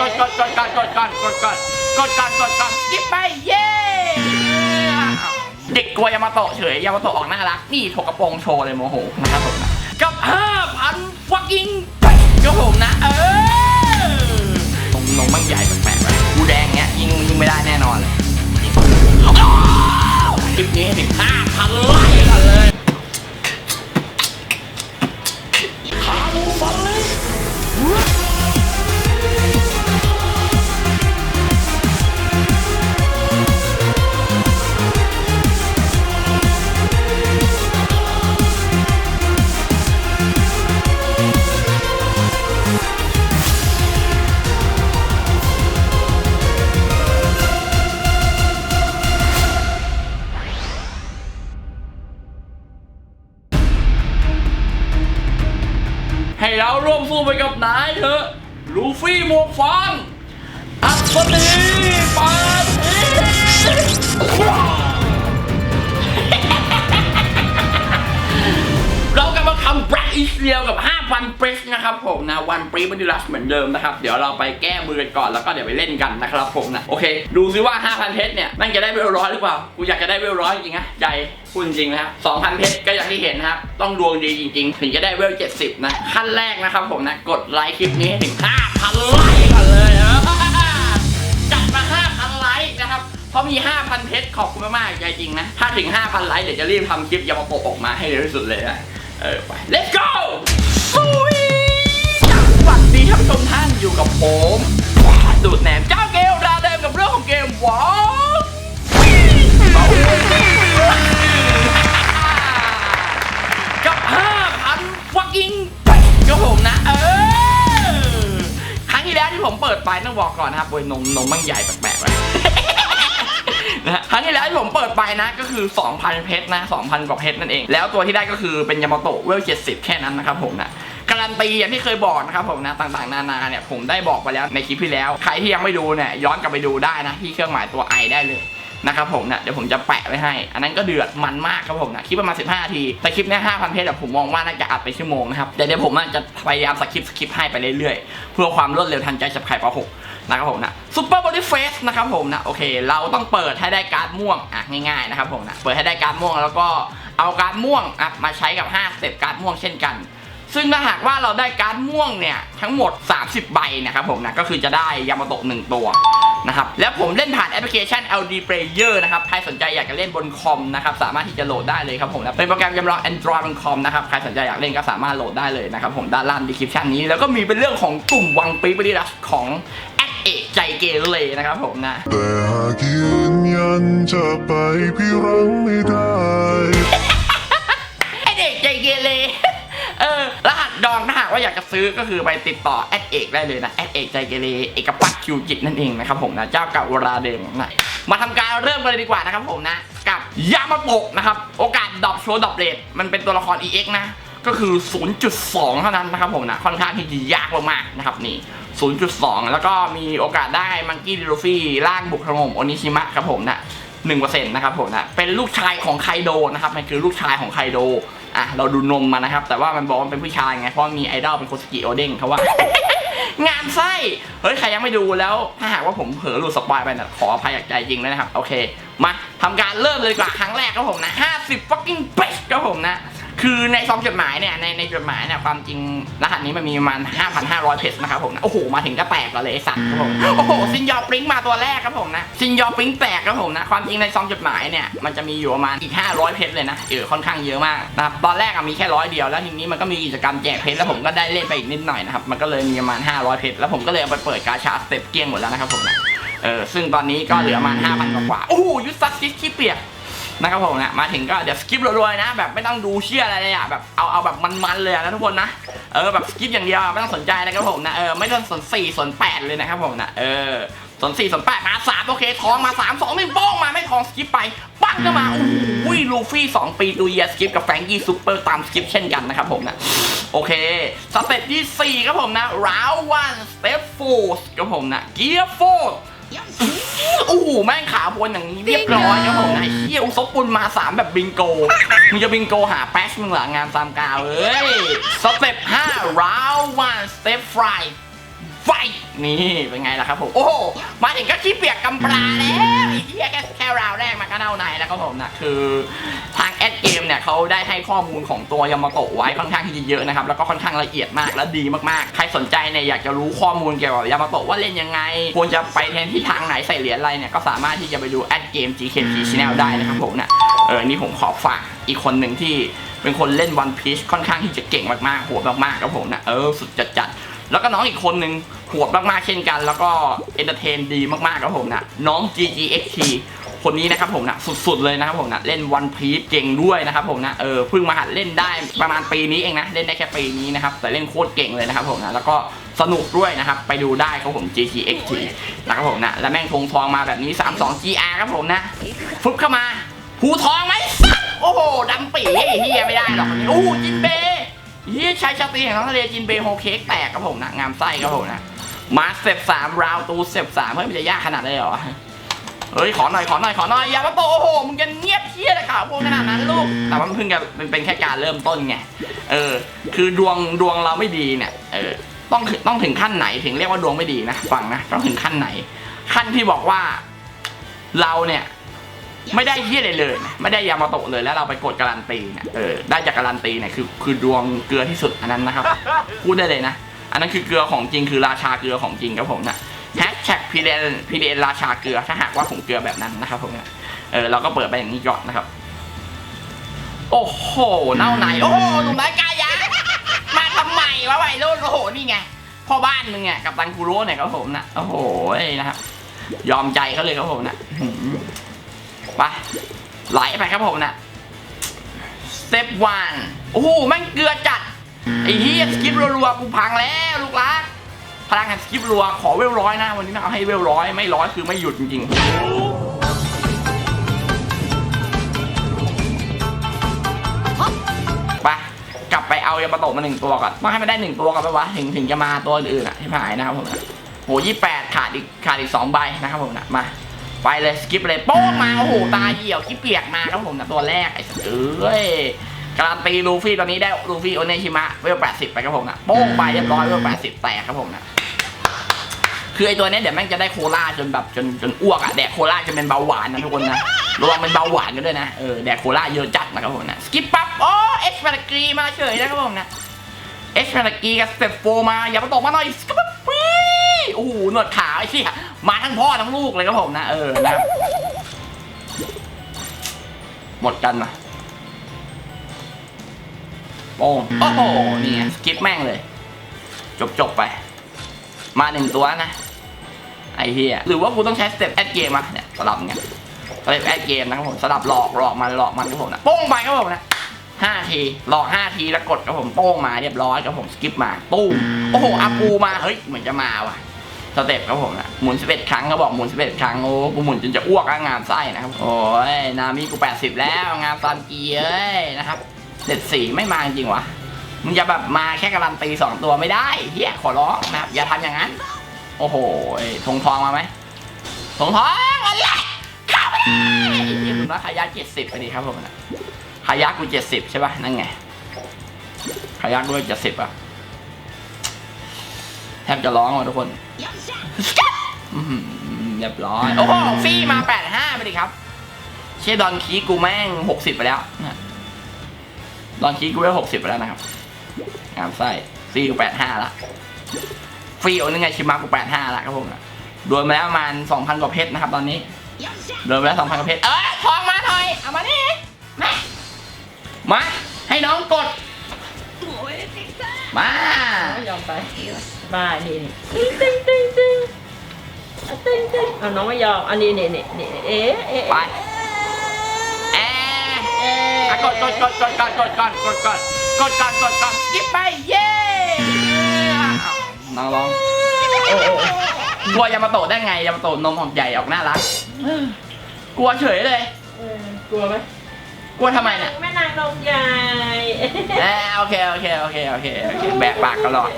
กดกดกดกดกดกดกดกดกดกดกดกดยิบไปเย้เด็กกลัวยามาโตะเฉยยามาโตะออกน่ารักนี่ถกกระโปรงโชว์เลยโมโหนะครับผมนะกับ5,000 fucking ก็ผมนะ เออนมนมมันใหญ่แปลกๆกูแดงเงี้ยยิงยิงไม่ได้แน่นอนเลยคลิปนี้ถึง5,000ไลค์กันเลย ตายเถอะ ลูฟี่หมวกฟางอัศนีปาที เรากำลังแบล็กอีเซียกับ5,000เปรสนะครับผมนะวันปรีบันดิลัสเหมือนเดิมนะครับ เดี๋ยวเราไปแก้มือกันก่อนแล้วก็เดี๋ยวไปเล่นกันนะครับผมนะ โอเค ดูซิว่า 5,000เพชรเนี่ยนั่งจะได้เวลร้อยหรือเปล่า กูอยากจะได้เวลร้อยจริงนะใจพูดจริงนะครับ2,000 เพชรก็อย่างที่เห็นนะครับ ต้องดวงดีจริงๆ ถึงจะได้เวล 70 นะ ขั้นแรกนะครับผมนะ กดไลค์คลิปนี้ถึง 5,000 ไลค์ก่อนเลยเออจัดมา 5,000 ไลค์นะครับเพราะมี 5,000 เพชรขอบคุณมากๆ ใจจริงนะ ถ้าถึง 5,000 ไลค์ เดี๋ยวจะรีบทำคลิปยามาโปะออกมาให้เร็วที่สุดเลยนะ เออไป let's go สุยสวัสดีท่านผู้ชมท่านอยู่กับผมดูดแหนมเจ้าเกลราเดิมกับเรื่องของเกมวอลกับ5,000 fucking ก็ผมนะ เออ ครั้งที่แล้วที่ผมเปิดไปต้องบอกก่อนนะครับโอ้ยนมนมมันใหญ่แปลกๆเลย นะฮะครั้งที่แล้วที่ผมเปิดไปนะก็คือ 2,000 เพชรนะ 2,000 กว่าเพชรนั่นเอง แล้วตัวที่ได้ก็คือเป็นยามาโตะเวล 70 แค่นั้นนะครับผมนะการันตีอย่างที่เคยบอกนะครับผมนะต่างๆนานาเนี่ยผมได้บอกไปแล้วในคลิปที่แล้ว ใครที่ยังไม่ดูเนี่ยย้อนกลับไปดูได้นะที่เครื่องหมายตัวไอได้เลยนะครับผมนะเดี๋ยวผมจะแปะไว้ให้ อันนั้นก็เดือดมันมากครับผมนะคลิปประมาณ 15 นาที แต่คลิปเนี้ย5,000 เพชรผมมองว่าน่าจะอัดไปชั่วโมงนะครับแต่เดี๋ยวผมจะพยายามสคริปสคริปให้ไปเรื่อยๆ เพื่อความรวดเร็วทันใจฉับไข่ปหก นะครับผมนะซูเปอร์บอดี้เฟสนะครับผมนะโอเค เราต้องเปิดให้ได้การ์ดม่วงอะง่ายๆนะครับผมนะเปิดให้ได้การ์ดม่วงแล้วก็เอาการ์ดม่วงอะมาใช้กับ5สเต็ปการ์ดม่วงเช่นกัน ซึ่งถ้าหากว่าเราได้การ์ดม่วงเนี่ยทั้งหมด 30 ใบนะครับผมนะก็คือจะได้ยามาโตะหนึ่งตัวนะครับแล้วผมเล่นผ่านแอปพลิเคชัน LD Player นะครับ ใครสนใจอยากจะเล่นบนคอมนะครับสามารถที่จะโหลดได้เลยครับผมนะเป็นโปรแกรมจำลอง Android บนคอมนะครับใครสนใจอยากเล่นก็สามารถโหลดได้เลยนะครับผมด้านล่างดีคริปชันนี้ แล้วก็มีเป็นเรื่องของกลุ่มวังปีบริดัสของ ใจเกเรนะครับผมนะแต่หากยืนยันจะไปพี่รังไม่ได้ไอเด็กใจเกเรเออรหัสดองถ้าหากว่าอยากจะซื้อก็คือไปติดต่อแอดเอกได้เลยนะแอดเอกใจเกเรเอกปักคิวจิตนั่นเองนะครับผมนะเจ้าเก่าเวลาเดิมนะมาทำการเริ่มกันเลยดีกว่านะครับผมนะกับยามาโตะนะครับโอกาสดรอปโชว์ดรอปเรทมันเป็นตัวละคร EX นะก็คือ 0.2 เท่านั้นนะครับผมนะค่อนข้างที่จะยากมากๆนะครับนี่ 0.2 แล้วก็มีโอกาสได้มังกี้ดิลูฟี่ล่างบุกถล่มโอนิชิมะครับผมนะหนึ่งเปอร์เซ็นต์นะครับผมนะเป็นลูกชายของไคโดนะครับมันคือลูกชายของไคโดอะเราดูนมมานะครับ แต่ว่ามันบอกว่ามันเป็นผู้ชายไง เพราะมีไอดอลเป็นโคสกิโอเด้งเขาว่า งานไส้ เฮ้ย ใครยังไม่ดูแล้ว ถ้าหากว่าผมเผลอหลุดสปอยไปนะขออภัยจากใจจริงเลยนะครับ โอเค มาทำการเริ่มเลยดีกว่าครั้งแรกครับผมนะ50 fucking best ครับผมนะ คือในซองจดหมายเนี่ยในในจดหมายเนี่ยความจริงรหัสนี้มันมีประมาณ 5,500 เพชรนะครับผมนะโอ้โหมาถึงก็แตกก่อนเลยไอ้สัตว์ครับผมโอ้โหซินยอปริ้งมาตัวแรกครับผมนะซินยอปริ้งแตกครับผมนะความจริงในซองจดหมายเนี่ยมันจะมีอยู่ประมาณอีก 500 เพชรเลยนะเออค่อนข้างเยอะมากนะครับตอนแรกอะมีแค่ร้อยเดียวแล้วทีนี้มันก็มีกิจกรรมแจกเพชรแล้วผมก็ได้เล่นไปอีกนิดหน่อยนะครับมันก็เลยมีประมาณ 500 เพชรแล้วผมก็เลยเอาไปเปิดกาชาสเต็ปเกลี้ยงหมดแล้วนะครับผมนะเออซึ่งตอนนี้ก็เหลือประมาณ5,000กว่าๆโอ้โหยุทธซัสซิสขี้เปียก นะครับผมนะมาถึงก็เดี๋ยวสกิปรัวๆนะ แบบไม่ต้องดูเชี่ยอะไรเลยอะแบบเอาเอาแบบมันๆเลยนะทุกคนนะเออแบบสกิปอย่างเดียวไม่ต้องสนใจนะครับผมนะเออไม่ต้องสนสี่สนแปดเลยนะครับผมนะเออสนสี่สนแปดมาสามโอเคท้องมาสามสองหนึ่งโป้งมาไม่ท้องสกิปไปปั้งก็มาโอ้ยลูฟี่สองปีตูเยียสกิปกับแฟงกี้ซูเปอร์ตามสกิปเช่นกันนะครับผมนะโอเคสเต็ปที่สี่ครับผมนะราววันสเต็ปโฟร์ครับผมนะเกียร์โฟร์ โอ้โหแม่งขาบนอย่างนี้เรียบร้อยครับผมนะไอ้เฮียอุซบปุนมา3แบบบิงโกมึงจะบิงโกหาแป๊ชมึงเหรองานตามกาวเอ้ยสเต็ป5 round one step fry ไฟ นี่เป็นไงล่ะครับผม โอ้โหมาถึงก็ขี้เปียกกำปลาแล้วไอ้เหี้ยแค่แค่ราวแรกมันก็เน่าในแล้วครับผมนะคือทางแอดเกมเนี่ยเขาได้ให้ข้อมูลของตัวยามาโตะไว้ค่อนข้างที่จะเยอะนะครับแล้วก็ค่อนข้างละเอียดมากและดีมากๆ ใครสนใจเนี่ยอยากจะรู้ข้อมูลเกี่ยวกับยามาโตะว่าเล่นยังไง ควรจะไปแทนที่ทางไหนใส่เหรียญอะไรเนี่ยก็สามารถที่จะไปดูแอดเกม GKP Channel ได้นะครับผมนะเออนี่ผมขอฝากอีกคนหนึ่งที่เป็นคนเล่น One Piece ค่อนข้างที่จะเก่งมากๆโหดมากๆครับผมนะเออสุดจัดๆ แล้วก็น้องอีกคนนึงโหดมากๆเช่นกัน แล้วก็เอนเตอร์เทนดีมากๆครับผมนะน้อง GGXT คนนี้นะครับผมนะสุดๆเลยนะครับผมนะเล่นวันพี e เก่งด้วยนะครับผมนะเออเพิ่งมาหัดเล่นได้ประมาณปีนี้เองนะเล่นได้แค่ปีนี้นะครับแต่เล่นโคตรเก่งเลยนะครับผมนะแล้วก็สนุกด้วยนะครับ ไปดูได้ครับผม GGXT นะครับผมนะและแม่งทงทองมาแบบนี้ 32 GR ครับผมนะฟึบเข้ามาหูทองไหมโอ้โหดำปีเฮียไม่ได้หรอกคนนี้โอ้จินเบ เฮียชายชาตีแห่งท้องทะเลจินเบโฮเค้กแตกครับผมนะ งามไส้ครับผมนะ มาสเต็ปสามราวตูสเต็ปสามเฮ้ยมันจะยากขนาดนั้นเหรอ เฮ้ย ขอหน่อยขอหน่อยขอหน่อยอย่ามาโตโอ้โหมึงจะเงียบเฮียเลยข่าวพวกขนาดนั้นลูก แต่ว่ามันเพิ่งจะเป็นเป็นแค่การเริ่มต้นไง เออ คือดวงดวงเราไม่ดีเนี่ย เออ ต้องต้องถึงขั้นไหนถึงเรียกว่าดวงไม่ดีนะ ฟังนะ ต้องถึงขั้นไหน ขั้นที่บอกว่า เราเนี่ย ไม่ได้เยี่ยอะไรเลยนะไม่ได้ยามาโตะเลยแล้วเราไปกดการันตีเนี่ยเออได้จากการันตีเนี่ยคือคือดวงเกลือที่สุดอันนั้นนะครับ พูดได้เลยนะ อันนั้นคือเกลือของจริงคือราชาเกลือของจริงครับผมนะแฮชแท็กพีเดนพีเดนราชาเกลือถ้าหากว่าผมเกลือแบบนั้นนะครับผมเนะเออเราก็เปิดไปอย่างนี้ก่อนนะครับ โอ้โหเน่าไหนโอ้โหหนุ่มน้อยกายะมาทำไมวะวัยรุ่นโอ้โหนี่ไงพ่อบ้านมึงไงกับตันกูโร่เนี่ยครับผมนะโอ้โหนะครับยอมใจเขาเลยครับผมนะ ไปไหลไปครับผมนะสเต็ปวันโอ้โหแม่งเกลือจัดไอ้เฮียสกิปรัวๆกูพังแล้วลูกรักพลังแห่งสกิปรัวขอเวลร้อยนะ วันนี้นะเอาให้เวลร้อยไม่ร้อยคือไม่หยุดจริงๆไปกลับไปเอายามาโตะมาหนึ่งตัวก่อนต้องให้มันได้หนึ่งตัวก่อนไปวะถึงถึงจะมาตัวอื่นอะที่หายนะครับผมโหยี่แปดขาดอีกขาดอีกสองใบนะครับผมนะมา ไปเลยสกิปเลยโป้งมาโอ้โหตาเหี่ยวขี้เปียกมาครับผมนะตัวแรกไอ้สัสเอ้ยการันตีลูฟี่ตอนนี้ได้ลูฟี่โอเนชิมะเวล80 ไปครับผมนะโป้งไปเรียบร้อยเวล80 แตกครับผมนะคือไอ้ตัวนี้เดี๋ยวแม่งจะได้โคลาจนแบบจนจนอ้วกอะแดกโคลาจนเป็นเบาหวานนะทุกคนนะระวังเป็นเบาหวานกันด้วยนะเออแดกโคลาเยอะจัดนะครับผมนะสกิปปั๊บโอ้เอสพารากีมาเฉยนะครับผมนะเอสพารากีกับสเตปโฟมาอย่ามาตกมาหน่อยสกิปปั๊บ โอ้โหหนวดขาวไอ้เชี่ยมาทั้งพ่อทั้งลูกเลยครับผมนะเออนะหมดกันนะโป้งโอ้โหนี่สกิปแม่งเลย จบจบไป มาหนึ่งตัวนะ ไอ้เฮียหรือว่ากูต้องใช้สเต็ปแอดเกมอะเนี่ยสลับเนี่ยสเต็ปแอดเกมนะครับผมสลับหลอกหลอกมันหลอกมันครับผมนะโป้งไปครับผมนะห้าทีหลอกห้าทีแล้วกดครับผมโป้งมาเรียบร้อยครับผมสกิปมาตู้โอ้โหอาปูมาเฮ้ยเหมือนจะมาว่ะ สเต็ปครับผมนะหมุน 11 ครั้งเขาบอกหมุน 11 ครั้งโอ้กูหมุนจนจะอ้วกอะงามไส้นะครับโอ้ยนามิกู 80 แล้วงามซันกีเอ้ยนะครับเด็ดสีไม่มาจริงวะมึงจะแบบมาแค่การันตีสองตัวไม่ได้เฮียขอร้องนะครับอย่าทำอย่างนั้น โอ้โหทงทองมาไหมทงทองอะไรเข้าไปได้เฮียผมว่าขายาเจ็ดสิบไปดีครับผมนะขายากูเจ็ดสิบใช่ป่ะนั่นไงขายากูเจ็ดสิบอะ แทบจะร้องว่ะทุกคนอื้อหือเรียบร้อย โอ้โหฟรีมา 85 ไปดิครับ เชยดอนคีกูแม่ง 60 ไปแล้วนะดอนคีกูได้60 ไปแล้วนะครับ งามไส้ฟรีกู85 ละฟรีโอ้นึงไงชิมากู85 ละครับผมนะโดนมาแล้วประมาณ 2,000 กว่าเพชรนะครับ ตอนนี้โดนไปแล้ว 2,000 กว่าเพชร เอ้ยทองมาหน่อย เอามานี่มามา ให้น้องกด มาไม่ยอมไป บ้านี่นี่ตึ้งตึ้งตึ้งตึ้งตึ้งตึ้งเอาน้องไม่ยอมอันนี้นี่นี่นี่เอ๊ะเอ๊ะไปแอร์เอ๊ะอะกดกดกดกดกดกดกดกดกดกดกดกดกดสกิปไปเย้น้องร้องโอ้โอ้กลัวยามาโตะได้ไงยามาโตะนมหอมใหญ่ออกน่ารักกลัวเฉยเลยเออกลัวไหม กลัวทำไมเนี่ย แม่นางนมใหญ่ เออโอเคโอเคโอเคโอเคโอเคแบกปากตลอด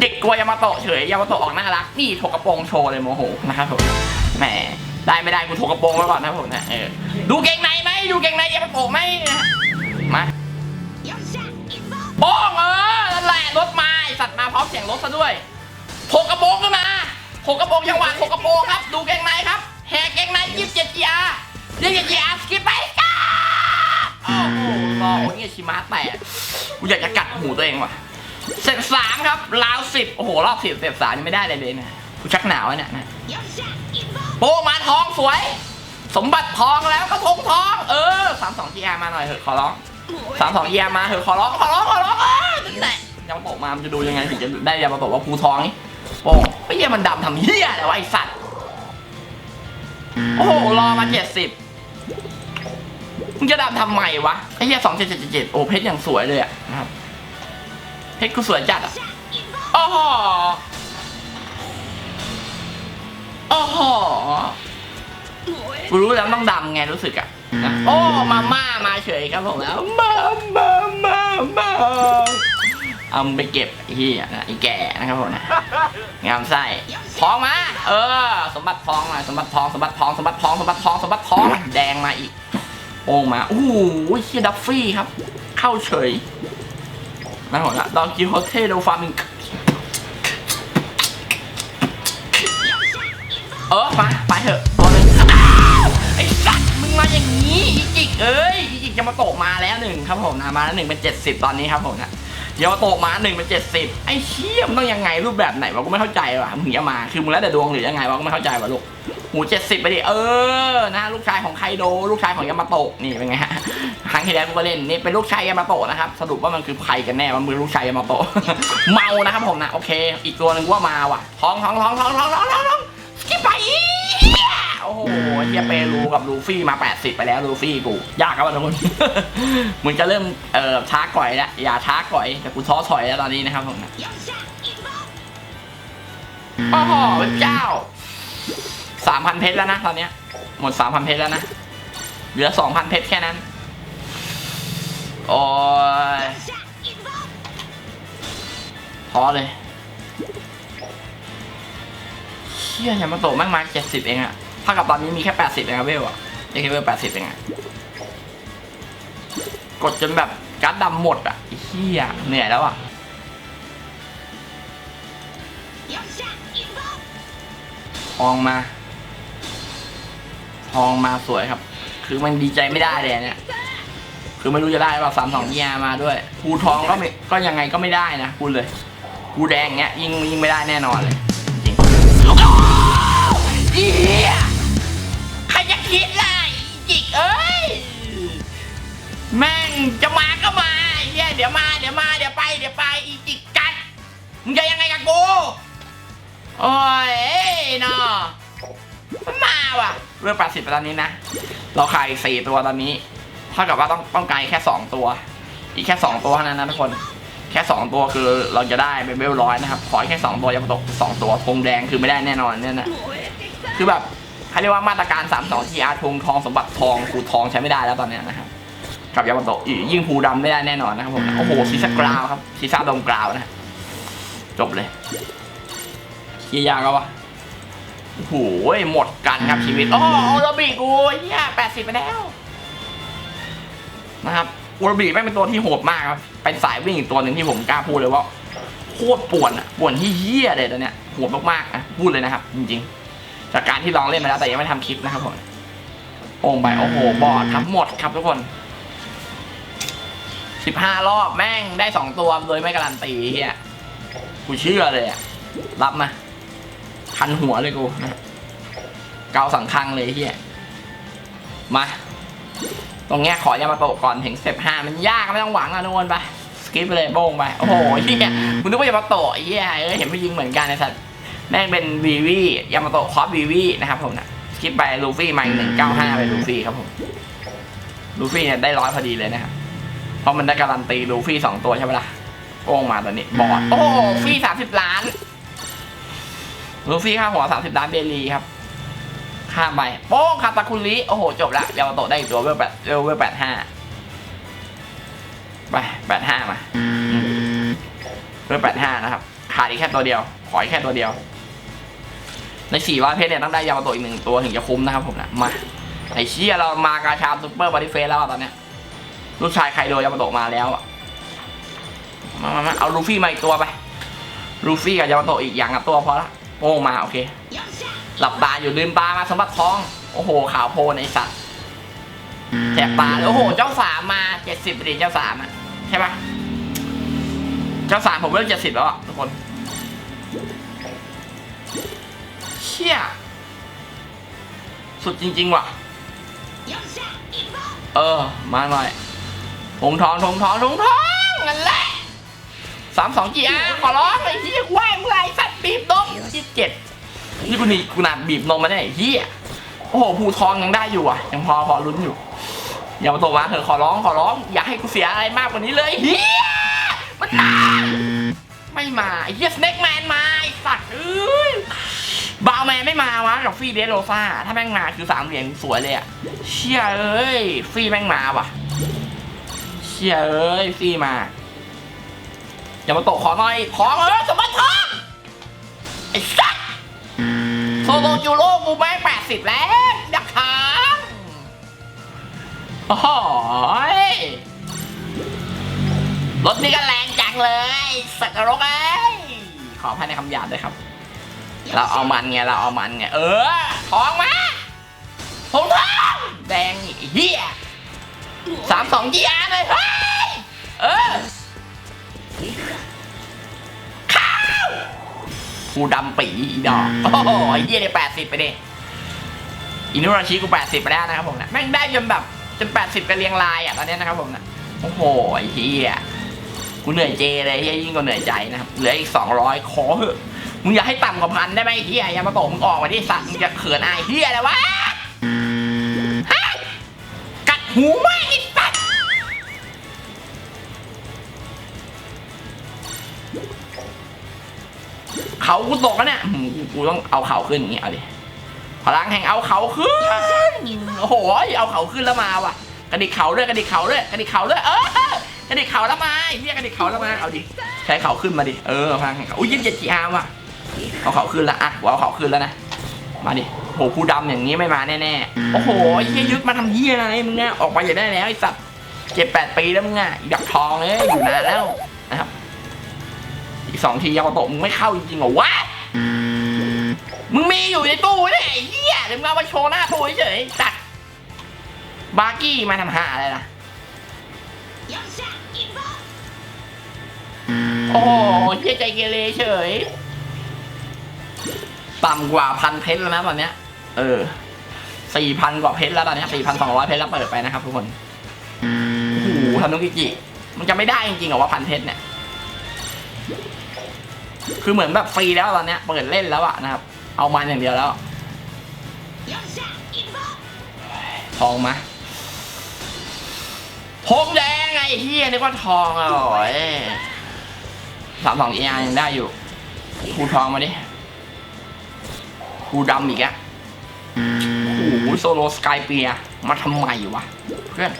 เด็กกลัวยามาโตะเฉยยามาโตะออกน่ารักนี่ถกกระโปรงโชว์เลยโมโหนะครับผมแหมได้ไม่ได้กูถกกระโปรงไว้ก่อนนะผมนะเออดูเก่งในไหมดูเก่งในยามาโตะไหมนะมาโป้งเออนั่นแหละรถมาไอ้สัตว์มาพร้อมเสียงรถซะด้วยโผกกระโปรงขึ้นมา ชิมะแตกกูอยากจะกัดหูตัวเองว่ะเสร็จสามครับราวสิบโอ้โหรอบสิบเสร็จสามยังไม่ได้เลยเลยนะกูชักหนาวแล้วเนี่ยนะโป้มาทองสวย สมบัติทองแล้วก็ทงทอง เออสามสองจีอามาหน่อยเถอะขอร้องสามสองจีอามาเถอะขอร้องขอร้องขอร้องนั่นแหละยามาโตมามันจะดูยังไงถึงจะได้ยามาโตว่าภูทองนี่โป้ไอ้เหี้ยมันดำทำเหี้ยอะไรวะไอสัตว์โอ้โหรอมาเจ็ดสิบ มึงจะดำทำไมวะไอ้เหี้ยสองเจ็ดเจ็ดเจ็ดโอ้เพชรอย่างสวยเลยอะนะครับ เพชรกูสวยจัดอะโอ้โหโอ้โหกูรู้แล้วต้องดำไงรู้สึกอะนะโอ้มาม่ามาเฉยครับผมแล้วมามามามาเอามึงไปเก็บไอ้เหี้ยนะไอ้แก่นะครับผมนะงามไส้ทองมาเออ สมบัติทองมาสมบัติทองสมบัติทองสมบัติทองสมบัติทองสมบัติทองแดงมาอีก โอ่งมาโอ้โหเชียดัฟฟี่ครับ เข้าเฉยนั่นหมดละดอนกิโฮเทโดฟามิงเออมาไปเถอะตัวนึงไอ้สัตว์มึงมาอย่างนี้อีจิกเอ้ยอีจิกจะมาโตกมาแล้วหนึ่งครับผมนะมาแล้วหนึ่งเป็นเจ็ดสิบตอนนี้ครับผมนะเดี๋ยวมาโตกมาหนึ่งเป็นเจ็ดสิบไอ้เชี่ยมต้องยังไงรูปแบบไหนวะกูไม่เข้าใจว่ะมึงจะมาคือมึงแล้วแต่ดวงหรือยังไงวะกูไม่เข้าใจว่ะลูก หูเจ็ดสิบไปดิเออนะลูกชายของไคโดลูกชายของยามาโตะนี่เป็นไงฮะครั้งที่แล้วกูก็เล่นนี่เป็นลูกชายยามาโตะนะครับสรุปว่ามันคือใครกันแน่มันมือลูกชายยามาโตะเมานะครับผมนะโอเค อีกตัวหนึ่งว่ามาว่ะท้องท้องท้องท้องท้องท้องท้องสกิปไปโอ้โหเทียเปรูกับลูฟี่มา 80 ไปแล้วลูฟี่กู ยากครับทุกคนมึงจะเริ่มเอ่อช้าก่อยแล้วอย่าช้าก่อยแต่กูท้อถอยแล้วตอนนี้นะครับผมโอ้โหเจ้าะเจ้า3,000เพชรแล้วนะตอนเนี้ย หมด3,000เพชรแล้วนะ เหลือ2,000เพชรแค่นั้น โอ้ยท้อเลยเชี่ยยามาโตะแม่งมาเจ็ดสิบเองอะเท่ากับตอนนี้มีแค่แปดสิบเองครับเวลอะยังแค่เวลแปดสิบเองอะกดจนแบบการ์ดดำหมดอะเชี่ยเหนื่อยแล้วอะทองมา ทองมาสวยครับ คือมันดีใจไม่ได้เลยเนี่ย คือไม่รู้จะได้ป่ะสามสองยามาด้วยภูทองก็ไม่ก็ยังไงก็ไม่ได้นะพูดเลยภูแดงเงี้ยยิงยิงไม่ได้แน่นอนเลยจริงใครจะคิดล่ะอีจิกเอ้ยแม่งจะมาก็มาเฮียเดี๋ยวมาเดี๋ยวมาเดี๋ยวไปเดี๋ยวไปอีจิกกัดมึงจะยังไงกับกูโอ้ยเอ้ยเนาะ มาว่ะเรื่องแปดสิบตอนนี้นะ เราขายสี่ตัวตอนนี้ เท่ากับว่าต้องต้องไกลแค่สองตัว อีกแค่สองตัวเท่านั้นนะทุกคน แค่สองตัวคือเราจะได้เป็นเวลร้อยนะครับ ขอแค่สองตัวยังตกสองตัวธงแดงคือไม่ได้แน่นอนเนี่ยนะ คือแบบเขาเรียกว่ามาตรการ3 2ที่อาทงทองสมบัติทองภูทองใช้ไม่ได้แล้วตอนเนี้ยนะครับกับยามาโตะอีกยิ่งภูดำไม่ได้แน่นอนนะครับผมโอ้โหซีซ่ากราวครับซีซ่าดมกราวนะจบเลยเฮียยากแล้ววะ โอ้โหหมดกันครับชีวิต โอ้โหโอโรบิกูเฮียแปดสิบไปแล้ว นะครับโอโรบิแม่งเป็นตัวที่โหดมากครับ เป็นสายวิ่งอีกตัวหนึ่งที่ผมกล้าพูดเลยว่าโคตรป่วนอะป่วนที่เฮี้ยเลยตัวเนี้ยโหดมากๆนะพูดเลยนะครับ จริงๆ จากการที่ลองเล่นมาแล้วแต่ยังไม่ทำคลิปนะครับผมโอ่งไปโอ้โหบอดทั้งหมดครับทุกคนสิบห้ารอบแม่งได้สองตัวโดยไม่การันตีเฮียกูเชื่อเลยอะรับมา คันหัวเลยกูนะเกาสังคังเลยเฮียมา ตรงเนี้ยขอยามาโตก่อนถึงเซฟห้ามันยากไม่ต้องหวังอะนวลไปสกิปไปเลยโบงไป โอ้โหเฮียมึงนึกว่ายามาโตเฮียเอ้ยเห็นไม่ยิงเหมือนกันไอ้สัตว์แม่งเป็นวีวียามาโตคอสวีวีนะครับผมนะสกิปไปลูฟี่มาอีกหนึ่งเก้าห้าไปลูฟี่ครับผมลูฟี่เนี่ยได้ร้อยพอดีเลยนะครับเพราะมันได้การันตีลูฟี่สองตัวใช่ไหมล่ะโป้งมาตอนนี้บอดโอ้ฟี่สามสิบล้าน ลูฟี่ค่าหัวสามสิบล้านเบลีครับ ข้ามไป โป้งคาตาคุริโอ้โห จบละยามาโตได้อีกตัวเวลแปดเวลเวลแปดห้าไปแปดห้ามาเวลแปดห้านะครับ ขาดอีกแค่ตัวเดียว ขออีกแค่ตัวเดียว ในสี่ร้อยเพชรเนี่ยต้องได้ยามาโตอีกหนึ่งตัวถึงจะคุ้มนะครับผมนะมาไอ้เชี่ยเรามากาชามซูเปอร์บอดี้เฟสแล้วตอนเนี้ยลูกชายใครโดนยามาโตมาแล้วอะมามาเอาลูฟี่มาอีกตัวไป ลูฟี่กับยามาโตอีกอย่างกับตัวพอละ โป้งมาโอเค หลับตาอยู่ลืมตามาสมบัติทอง โอ้โหขาวโพลนไอสัตว์แสบตาเลยโอ้โห เจ้าสามมาเจ็ดสิบดีเจ้าสามอะใช่ปะเจ้าสามผมเริ่มเจ็ดสิบแล้วอะทุกคนเชี่ยสุดจริง ๆ ว่ะ เออ มาหน่อยทงทองทงทองทงทองนั่นแหละ สามสองจีอาขอร้องไอ้เหี้ยแหวงไรสัตว์บีบนมยี่สิบเจ็ดนี่กูนี่กูนาดบีบนมมาได้ไอ้เหี้ยโอ้โหภูทองยังได้อยู่อะ ยังพอพอลุ้นอยู่ อย่ามาตกมาเถอะขอร้องขอร้อง อย่าให้กูเสียอะไรมากกว่านี้เลยเฮียมันมาไม่มาไอ้เฮียสเน็กแมนมาไอ้สัตว์เอ้ยบาวแมนไม่มาวะกับฟรีเดโรซ่าถ้าแม่งมาคือสามเหรียญสวยเลยอะเชี่ยเอ้ยฟรีแม่งมาว่ะเชี่ยเอ้ยฟรีมา อย่ามาตกขอหน่อย ขอเออสมบัติทองไอ้สัตว์โซโลจูโร่กูแม่งแปดสิบแล้วดักทางโอ้โหยรถนี่ก็แรงจังเลย สักกะรกเอ้ยขอภัยในคำหยาบด้วยครับ เราเอามันไง เราเอามันไง เออทองมาทองทองแดงอีกไอ้เฮียสามสองจีอาร์เลยเฮ้ยเออ กูดำปีอีดอกโอ้โหไอ้เฮียเนี่ยแปดสิบไปดิอินุราชิกู80ไปแล้วนะครับผมนะแม่งได้จนแบบจน80กันเรียงรายอะตอนนี้นะครับผมนะโอ้โหไอ้เฮียกูเหนื่อยเจเลยเฮียยิ่งกว่าเหนื่อยใจนะครับเหลืออีก200ขอเหอะมึงอยากให้ต่ำกว่าพันได้ไหมไอ้เฮียอย่ามาโตมึงออกมาดิสัตว์มึงจะเขินอายเฮียอะไรวะฮะกัดหูไม่ เขากูตกแล้วเนี่ยอืมกูกูต้องเอาเขาขึ้นอย่างงี้เอาดิพลังแห่งเอาเขาขึ้นโอ้โหเอาเขาขึ้นแล้วมาว่ะกระดิกเขาด้วยกระดิกเขาด้วยกระดิกเขาด้วยเออกระดิกเขาแล้วมาไอ้เรียกกระดิกเขาแล้วมาเอาดิใช้เขาขึ้นมาดิเออพลังแห่งเขาอุ้ยยี่สิบเจ็ดจีอาร์ว่ะเอาเขาขึ้นละอะกูเอาเขาขึ้นแล้วนะมาดิโหผู้ดำอย่างนี้ไม่มาแน่ๆโอ้โหไอ้เหี้ยยึดมาทำเหี้ยอะไรมึงเนี่ยออกไปอย่าได้แล้วไอ้สัตว์เจ็ดแปดปีแล้วมึงอะอีดักทองเลยอยู่นานแล้ว สองทียาวโตะมึงไม่เข้าจริงๆเหรอวะ มึงมีอยู่ในตู้เนี่ยไอ้เหี้ยเดี๋ยวมึงเอามาโชว์หน้าตู้เฉยๆจัดบาร์กี้มาทำหาอะไรล่ะ โอ้โหเหี้ยใจเกเรเฉย ต่ำกว่าพันเพชรแล้วนะตอนเนี้ย เออสี่พันกว่าเพชรแล้วตอนเนี้สี่พันสองร้อยเพชรแล้วเปิดไปนะครับทุกคน โอ้โหทำนุกิจิ มันจะไม่ได้จริงๆเหรอว่าพันเพชรเนี่ย คือเหมือนแบบฟรีแล้วตอนเนี้ยเปิดเล่นแล้วอะนะครับ เอามันอย่างเดียวแล้วทองมาทองแดงไงเฮียนึกว่าทองอะโอ้ยสามสองเอยังได้อยู่คูทองมาดิคูดำอีกอะโอ้โหโซโลสกายเปียมาทำไมวะเพื่อน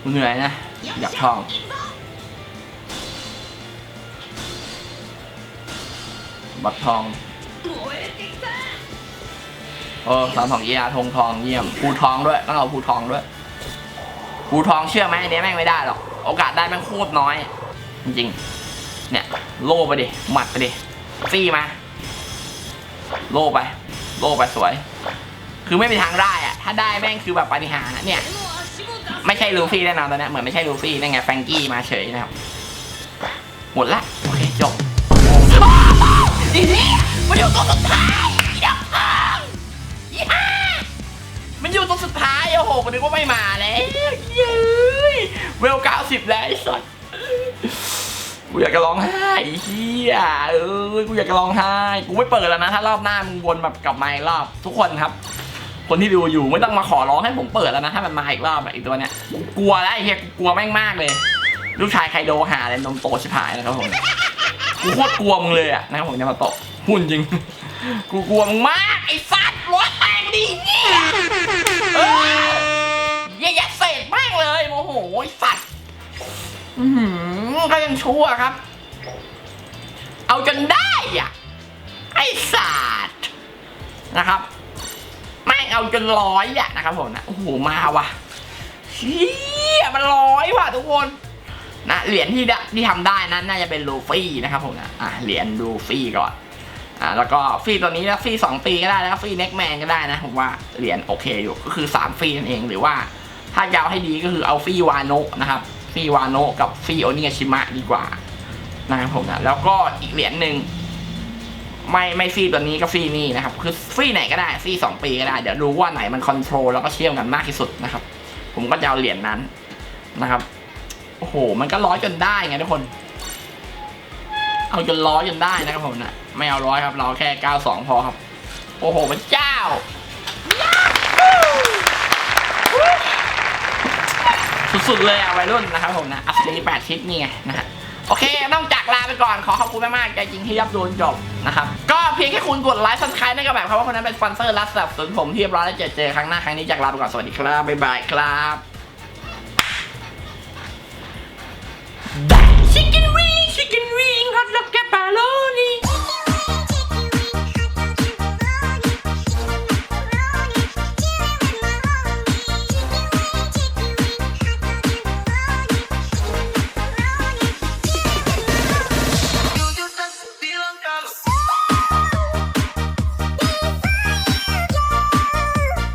กูเหนื่อยนะ อยากทองบัตรทองเออสามสองเอียทงทองเยี่ยมภูทองด้วยต้องเอาภูทองด้วยภูทองเชื่อไหมอันเนี้ยแม่งไม่ได้หรอกโอกาสได้แม่งโคตรน้อย จริงๆเนี่ย โล่ไปดิหมัดไปดิซี่มา โล่ไป โล่ไปสวย คือไม่มีทางได้อะถ้าได้แม่งคือแบบปาฏิหาริย์เนี่ย ไม่ใช่ลูฟี่แน่นอนตอนเนี้ยเหมือนไม่ใช่ลูฟี่นั่นไงแฟรงกี้มาเฉยนะครับหมดละโอเคจบอีนี่มันอยู่ตัวสุดท้ายอีดอกทองอีห่ามันอยู่ตัวสุดท้ายโอ้โหกูนึกว่าไม่มาแล้วเย้ยเวลเก้าสิบแล้วไอ้สัสกูอยากจะร้องไห้ไอ้เฮียเอ้ยกูอยากจะร้องไห้กูไม่เปิดแล้วนะถ้ารอบหน้ามึงวนแบบกลับมาอีกรอบทุกคนครับ คนที่ดูอยู่ไม่ต้องมาขอร้องให้ผมเปิดแล้วนะถ้ามันมาอีกรอบอะอีกตัวเนี้ยกลัวแล้วไอ้เฮียกลัวแม่งมากเลย ลูกชายไคโดหาอะไรนมโตชิบหายนะครับผมกูโคตรกลัวมึงเลยอะนะครับผมยามาโตะหุ่นจริง กูกลัวมึงมากไอ้สัตว์รถแตกดิเนี่ยเออยัดเศษมากเลยโมโหไอ้สัตว์อือหือก็ยังชั่วครับ เอาจนได้อะไอ้สัตว์นะครับ งเอาจนร้อยอะนะครับผมนะ โอ้โห มาว่ะเชี่ยมันร้อยว่ะทุกคนนะเหรียญที่ได้ที่ทำได้นั้นน่าจะเป็นลูฟี่นะครับผมนะอะเหรียญลูฟี่ก่อนอ่าแล้วก็ฟรีตัวนี้แล้วฟรีสองปีก็ได้แล้วฟรีเน็กแมนก็ได้นะผมว่าเหรียญโอเคอยู่ก็คือสามฟรีนั่นเองหรือว่า ถ้ายาวให้ดีก็คือเอาฟรีวาโนะนะครับฟรีวาโนะกับฟรีโอนิกาชิมะดีกว่านะครับผมนะแล้วก็อีกเหรียญหนึ่ง ไม่ไม่ฟรีตัวนี้ก็ฟรีนี่นะครับ คือฟรีไหนก็ได้ฟรีสองปีก็ได้ เดี๋ยวรู้ว่าไหนมันคอนโทรลแล้วก็เชื่อมกันมากที่สุดนะครับ ผมก็จะเอาเหรียญนั้นนะครับ โอ้โห มันก็ร้อยจนได้ไงทุกคน เอาจนร้อยจนได้นะครับผมนะไม่เอาร้อยครับ เราแค่เก้าสองพอครับ โอ้โหพระเจ้าสุดๆเลยอะวัยรุ่นนะครับผมนะอัศนีแปดทิศนี่ไงนะฮะ โอเค ต้องจากลาไปก่อน ขอขอบคุณมากๆใจจริงที่รับดูจนจบนะครับ ก็เพียงแค่คุณกดไลค์ซับสไครต์นั่นก็แบบครับว่าคนนั้นเป็นสปอนเซอร์รับสนับสนุนผมที่เรียบร้อยแล้วเจอเจอครั้งหน้าครั้งนี้จากลาไปก่อน สวัสดีครับ บ๊ายบายครับ Chicken wing, chicken wing, hot dog, palo.